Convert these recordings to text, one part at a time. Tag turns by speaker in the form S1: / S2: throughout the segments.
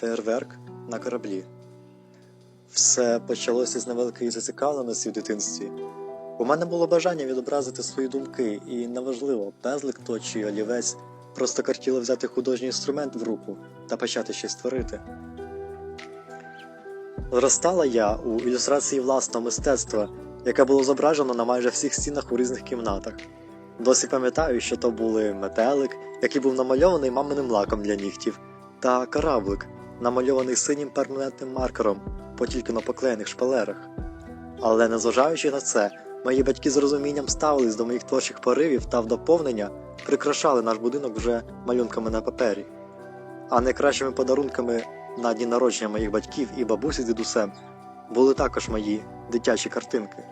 S1: Фейерверк на кораблі. Все почалося з невеликої зацікавленості в дитинстві. У мене було бажання відобразити свої думки, і неважливо, пензлик то чи олівець, просто картіло взяти художній інструмент в руку та почати щось творити. Зростала я у ілюстрації власного мистецтва, яке було зображено на майже всіх стінах у різних кімнатах. Досі пам'ятаю, що то були метелик, який був намальований маминим лаком для нігтів, та кораблик, намальований синім перманентним маркером по тільки на поклеєних шпалерах. Але незважаючи на це, мої батьки з розумінням ставились до моїх творчих поривів та в доповнення прикрашали наш будинок вже малюнками на папері. А найкращими подарунками на дні народження моїх батьків і бабусі з дідусем були також мої дитячі картинки.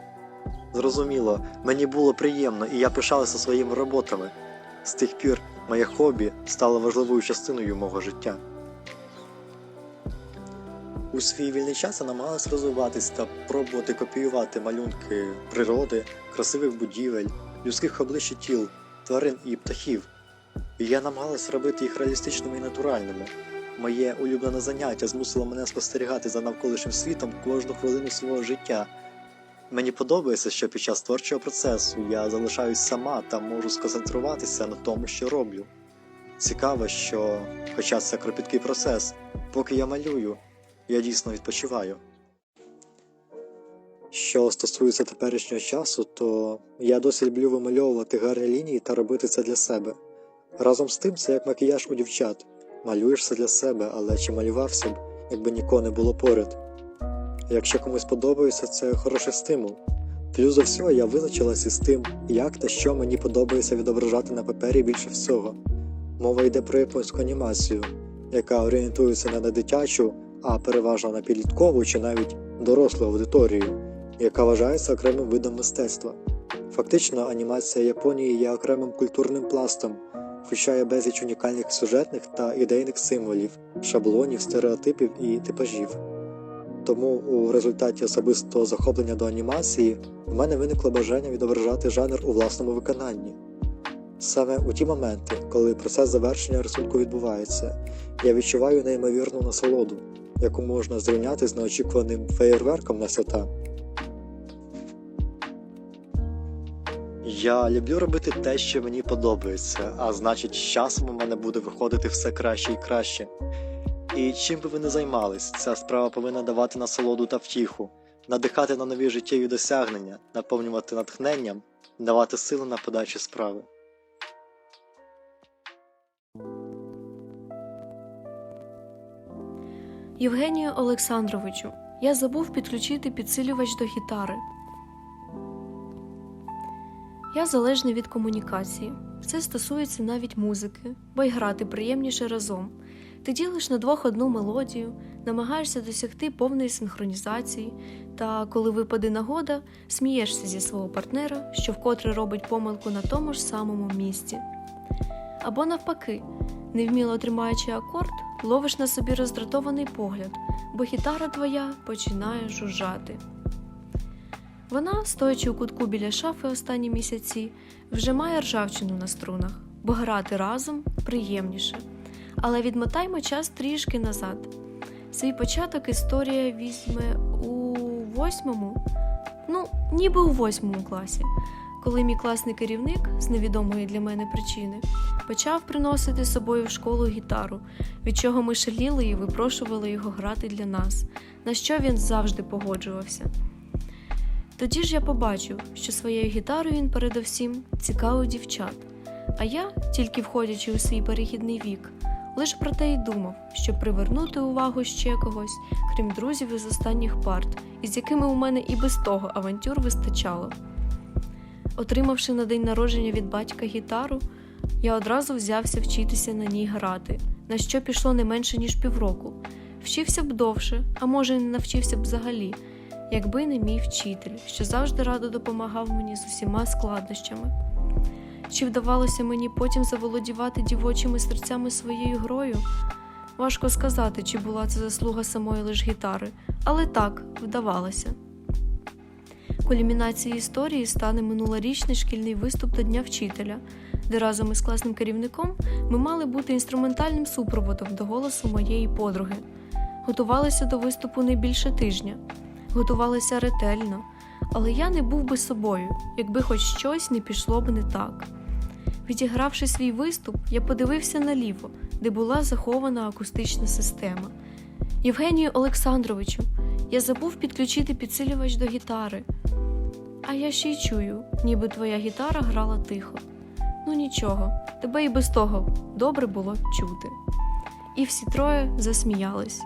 S1: Зрозуміло, мені було приємно і я пишалася своїми роботами. З тих пір моє хобі стало важливою частиною мого життя. У свій вільний час я намагалась розвиватись та пробувати копіювати малюнки природи, красивих будівель, людських облич і тіл, тварин і птахів. І я намагалась робити їх реалістичними і натуральними. Моє улюблене заняття змусило мене спостерігати за навколишнім світом кожну хвилину свого життя. Мені подобається, що під час творчого процесу я залишаюсь сама та можу сконцентруватися на тому, що роблю. Цікаво, що, хоча це кропіткий процес, поки я малюю, я дійсно відпочиваю. Що стосується теперішнього часу, то я досі люблю вимальовувати гарні лінії та робити це для себе. Разом з тим, це як макіяж у дівчат. Малюєш все для себе, але чи малювався б, якби нікого не було поряд. Якщо комусь подобається, це хороший стимул. Плюс до всього я визначилася з тим, як та що мені подобається відображати на папері більше всього. Мова йде про японську анімацію, яка орієнтується не на дитячу, а переважно на підліткову чи навіть дорослу аудиторію, яка вважається окремим видом мистецтва. Фактично, анімація Японії є окремим культурним пластом, включає безліч унікальних сюжетних та ідейних символів, шаблонів, стереотипів і типажів. Тому у результаті особистого захоплення до анімації в мене виникло бажання відображати жанр у власному виконанні. Саме у ті моменти, коли процес завершення рисунку відбувається, я відчуваю неймовірну насолоду, яку можна зрівняти з неочікуваним феєрверком на свята. Я люблю робити те, що мені подобається, а значить, з часом у мене буде виходити все краще і краще. І чим би ви не займались, ця справа повинна давати насолоду та втіху, надихати на нові життєві досягнення, наповнювати натхненням, давати сили на подальші справи.
S2: Євгенію Олександровичу, я забув підключити підсилювач до гітари. Я залежний від комунікації. Це стосується навіть музики, бо й грати приємніше разом. Ти ділиш на двох одну мелодію, намагаєшся досягти повної синхронізації, та коли випаде нагода, смієшся зі свого партнера, що вкотре робить помилку на тому ж самому місці. Або навпаки, невміло тримаючи акорд, ловиш на собі роздратований погляд, бо гітара твоя починає жужжати. Вона, стоячи у кутку біля шафи останні місяці, вже має ржавчину на струнах, бо грати разом приємніше. Але відмотаймо час трішки назад. Свій початок історія візьме у восьмому, ну, ніби у восьмому класі, коли мій класний керівник з невідомої для мене причини почав приносити з собою в школу гітару, від чого ми шаліли і випрошували його грати для нас, на що він завжди погоджувався. Тоді ж я побачив, що своєю гітарою він передовсім цікавив дівчат, а я, тільки входячи у свій перехідний вік, лише про те й думав, щоб привернути увагу ще когось, крім друзів із останніх парт, із якими у мене і без того авантюр вистачало. Отримавши на день народження від батька гітару, я одразу взявся вчитися на ній грати, на що пішло не менше ніж півроку. Вчився б довше, а може, не навчився б взагалі, якби не мій вчитель, що завжди радо допомагав мені з усіма складнощами. Чи вдавалося мені потім заволодівати дівочими серцями своєю грою? Важко сказати, чи була це заслуга самої лиш гітари, але так, вдавалося. Кульмінацією історії стане минулорічний шкільний виступ до Дня вчителя, де разом із класним керівником ми мали бути інструментальним супроводом до голосу моєї подруги. Готувалися до виступу не більше тижня, готувалися ретельно, але я не був би собою, якби хоч щось не пішло б не так. Відігравши свій виступ, я подивився наліво, де була захована акустична система. Євгенію Олександровичу, я забув підключити підсилювач до гітари. А я ще й чую, ніби твоя гітара грала тихо. Ну нічого, тебе і без того добре було чути. І всі троє засміялись.